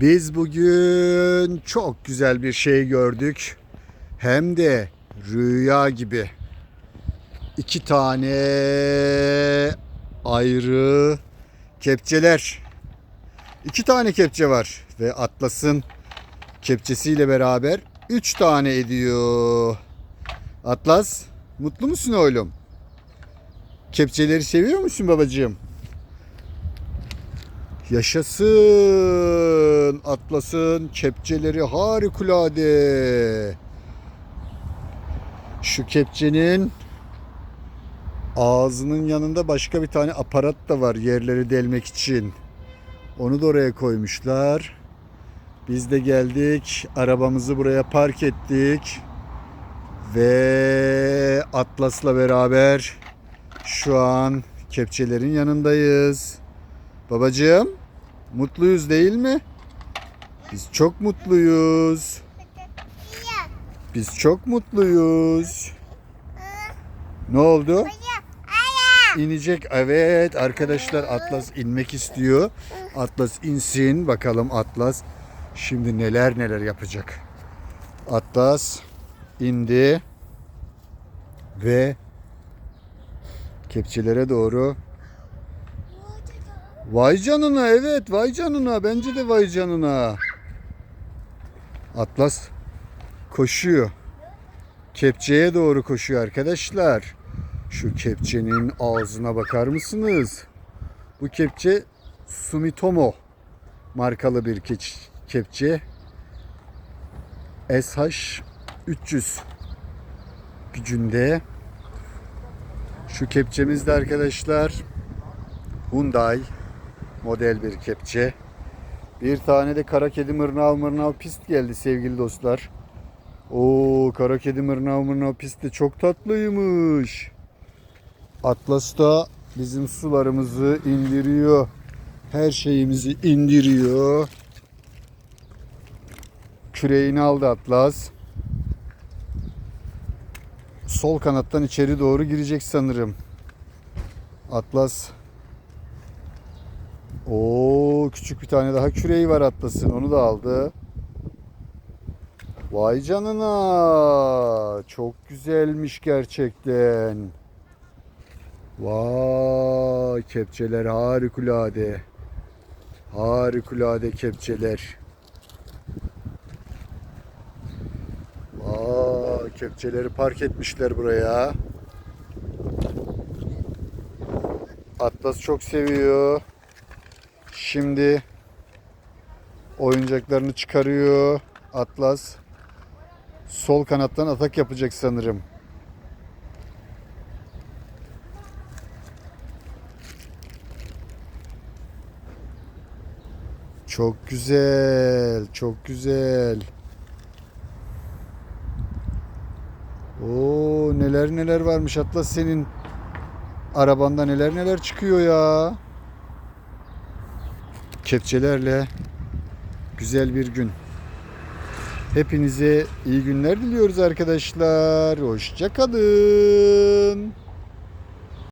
Biz bugün çok güzel bir şey gördük. Hem de rüya gibi. İki tane ayrı kepçeler. İki tane kepçe var ve Atlas'ın kepçesiyle beraber üç tane ediyor. Atlas mutlu musun oğlum? Kepçeleri seviyor musun babacığım? Yaşasın Atlas'ın kepçeleri harikulade. Şu kepçenin ağzının yanında başka bir tane aparat da var yerleri delmek için. Onu da oraya koymuşlar. Biz de geldik. Arabamızı buraya park ettik. Ve Atlas'la beraber şu an kepçelerin yanındayız. Babacığım, mutluyuz değil mi? Biz çok mutluyuz. Biz çok mutluyuz. Ne oldu? İnecek. Evet arkadaşlar Atlas inmek istiyor. Atlas insin. Bakalım Atlas şimdi neler neler yapacak. Atlas indi ve kepçelere doğru Vay canına evet vay canına bence de vay canına. Atlas koşuyor. Kepçeye doğru koşuyor arkadaşlar. Şu kepçenin ağzına bakar mısınız? Bu kepçe Sumitomo markalı bir kepçe. SH 300 gücünde. Şu kepçemiz de arkadaşlar Hyundai model bir kepçe. Bir tane de kara kedi mırnav mırnav pist geldi sevgili dostlar. Oo kara kedi mırnav mırnav pist de çok tatlıymış. Atlas da bizim sularımızı indiriyor. Her şeyimizi indiriyor. Küreğini aldı Atlas. Sol kanattan içeri doğru girecek sanırım. Atlas Oo küçük bir tane daha küreği var Atlas'ın. Onu da aldı. Vay canına. Çok güzelmiş gerçekten. Vay kepçeler harikulade. Harikulade kepçeler. Vay kepçeleri park etmişler buraya. Atlas çok seviyor. Şimdi oyuncaklarını çıkarıyor Atlas. Sol kanattan atak yapacak sanırım. Çok güzel, çok güzel. Oo neler neler varmış Atlas senin arabanda neler neler çıkıyor ya kepçelerle güzel bir gün. Hepinize iyi günler diliyoruz arkadaşlar. Hoşçakalın.